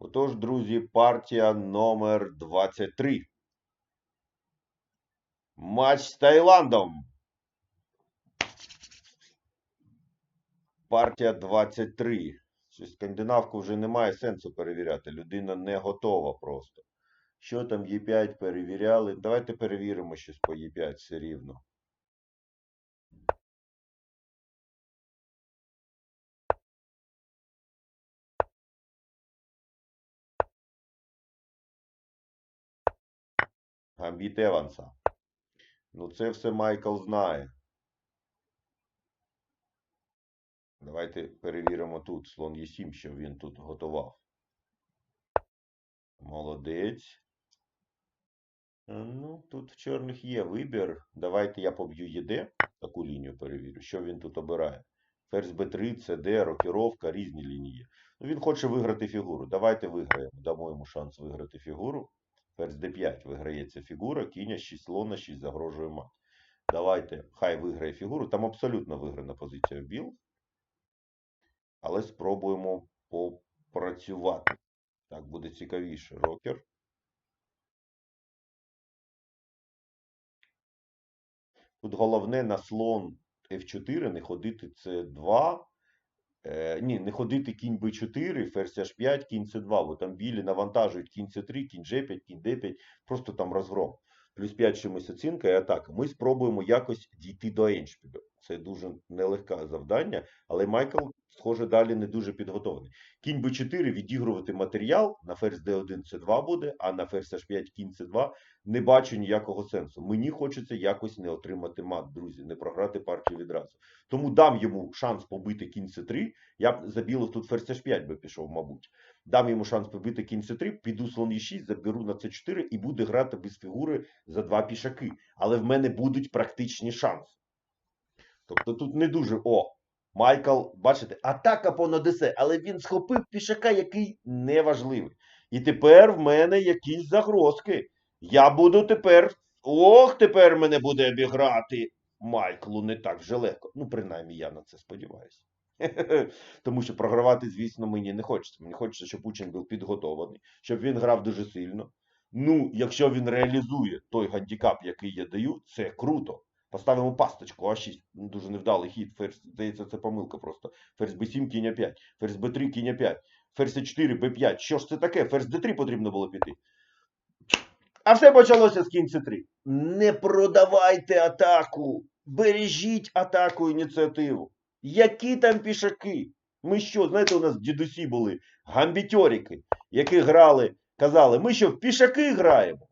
Отож, друзі, партія номер 23. Матч з Таїландом. Партія 23. Щось скандинавку вже немає сенсу перевіряти. Людина не готова просто. Що там Е5 перевіряли? Давайте перевіримо щось по Е5 все рівно. Гамбіт Еванса. Ну, це все Майкл знає. Давайте перевіримо тут. Слон Е7, що він тут готував. Молодець. Е, Ну, тут в чорних є вибір. Давайте я поб'ю ЄД. Таку лінію перевірю. Що він тут обирає? Ферзь Б3, ЦД, рокіровка, різні лінії. Ну, він хоче виграти фігуру. Давайте виграємо. Дамо йому шанс виграти фігуру. Ферзь d5 виграється фігура, кінь 6 слон на 6 загрожує мат. Давайте, хай виграє фігуру. Там абсолютно виграна позиція біл. Але спробуємо попрацювати. Так буде цікавіше. Рокер. Тут головне на слон F4 не ходити C2. Е, ні, не ходити кінь b4, ферзь h5, кінь c2, бо там білі навантажують кінь c3, кінь g5, кінь d5, просто там розгром. Плюс 5 чимось оцінка і атака. Ми спробуємо якось дійти до еншпілю. Це дуже нелегке завдання, але Майкл, схоже, далі не дуже підготовлений. Кінь b4 відігрувати матеріал, на ферзь d1 c2 буде, а на ферзь h5 кінь c2 не бачу ніякого сенсу. Мені хочеться якось не отримати мат, друзі, не програти партію відразу. Тому дам йому шанс побити кінь c3. Я б за білих тут ферзь h5 би пішов, мабуть. Дам йому шанс побити кінь c3, піду слон e6, заберу на c4 і буде грати без фігури за два пішаки. Але в мене будуть практичні шанси. Тобто тут не дуже. О, Майкл, бачите, атака по Нодесе, але він схопив пішака, який неважливий. І тепер в мене якісь загрозки. Я буду тепер. Ох, тепер мене буде обіграти. Майклу не так вже легко. Ну, принаймні, я на це сподіваюся. Тому що програвати, звісно, мені не хочеться. Мені хочеться, щоб учень був підготований, щоб він грав дуже сильно. Ну, якщо він реалізує той гандікап, який я даю, це круто. Поставимо пасточку, А6. Ну, Дуже невдалий хід. Ферзь, здається, це помилка просто. Ферзь Б7, кінь 5 ферзь Б3, кінь 5 ферзь С4, Б5. Що ж це таке? Ферзь Д3 потрібно було піти. А все почалося з кінь С3. Не продавайте атаку. Бережіть атаку ініціативу. Які там пішаки? Ми що, знаєте, у нас дідусі були гамбітьоріки, які грали, казали, ми що в пішаки граємо?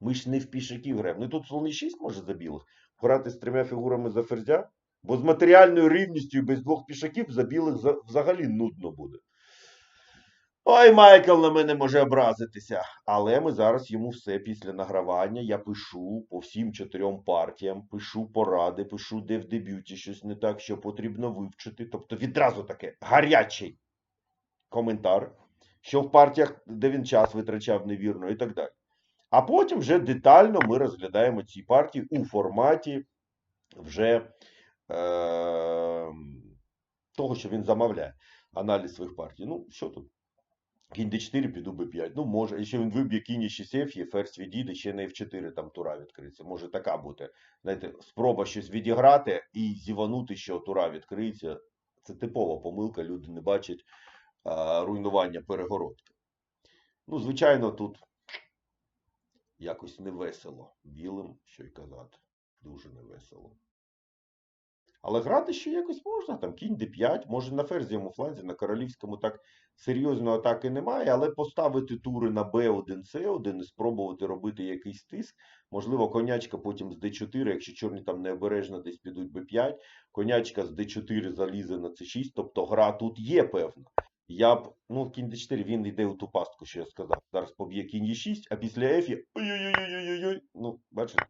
Ми ж не в пішаків граємо. Ну тут слон 6 може за білих грати з трьома фігурами за ферзя, бо з матеріальною рівністю без двох пішаків за білих взагалі нудно буде. Ой, Майкл на мене може образитися. Але ми зараз йому все після награвання. Я пишу по всім чотирьом партіям, пишу поради, пишу, де в дебюті щось не так, що потрібно вивчити. Тобто відразу таке гарячий коментар, що в партіях, де він час витрачав невірно і так далі. А потім вже детально ми розглядаємо ці партії у форматі вже е, того, що він замовляє. Аналіз своїх партій. Ну, що тут? Кінь d4, піду b5. Ну, може, якщо він виб'є кінь 6 f, ферзь відійде, ще на f4 там тура відкриється. Може така бути. Знаєте, спроба щось відіграти і зіванути, що тура відкриється. Це типова помилка, люди не бачать а, руйнування перегородки. Ну, звичайно, тут якось невесело. Білим, що й казати. Дуже невесело. Але грати ще якось можна, там кінь d5, може на ферзівому фланзі, на королівському так серйозної атаки немає, але поставити тури на b1, c1 і спробувати робити якийсь тиск. Можливо, конячка потім з d4, якщо чорні там необережно десь підуть b5, конячка з d4 залізе на c6, тобто гра тут є певна. Я б, ну, кінь d4, він йде у ту пастку, що я сказав. Зараз поб'є кінь e6, а після f є ой-ой-ой-ой-ой. Ну, бачите,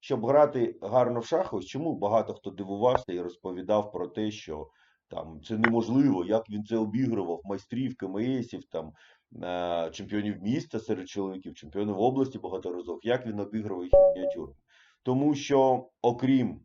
щоб грати гарно в шахи, чому багато хто дивувався і розповідав про те, що там це неможливо, як він це обігрував, майстрів, КМСів, там, е, чемпіонів міста серед чоловіків, чемпіонів області багаторазових, як він обігрував їх мініатюрами. Тому що, окрім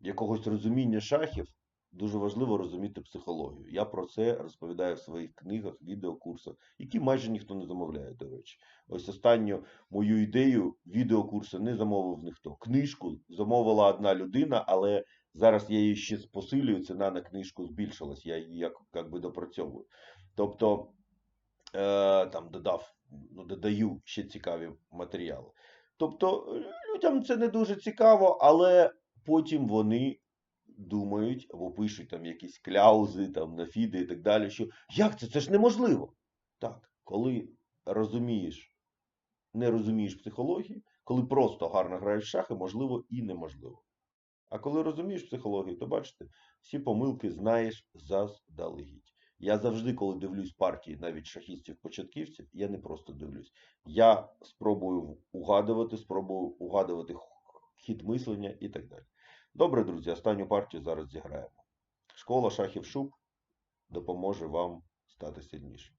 якогось розуміння шахів, дуже важливо розуміти психологію. Я про це розповідаю в своїх книгах, відеокурсах, які майже ніхто не замовляє, до речі. Ось останню мою ідею відеокурсу не замовив ніхто. Книжку замовила одна людина, але зараз я її ще посилюю, ціна на книжку збільшилась, я її як, як би допрацьовую. Тобто е, там додав, ну, додаю ще цікаві матеріали. Тобто людям це не дуже цікаво, але потім вони думають або пишуть там якісь кляузи, там на фіди і так далі, що як це? Це ж неможливо. Так, коли розумієш, не розумієш психології, коли просто гарно граєш в шахи, можливо і неможливо. А коли розумієш психологію, то бачите, всі помилки знаєш заздалегідь. Я завжди, коли дивлюсь партії навіть шахістів-початківців, я не просто дивлюсь. Я спробую угадувати, спробую угадувати хід мислення і так далі. Добре, друзі, останню партію зараз зіграємо. Школа шахів шуб допоможе вам стати сильнішим.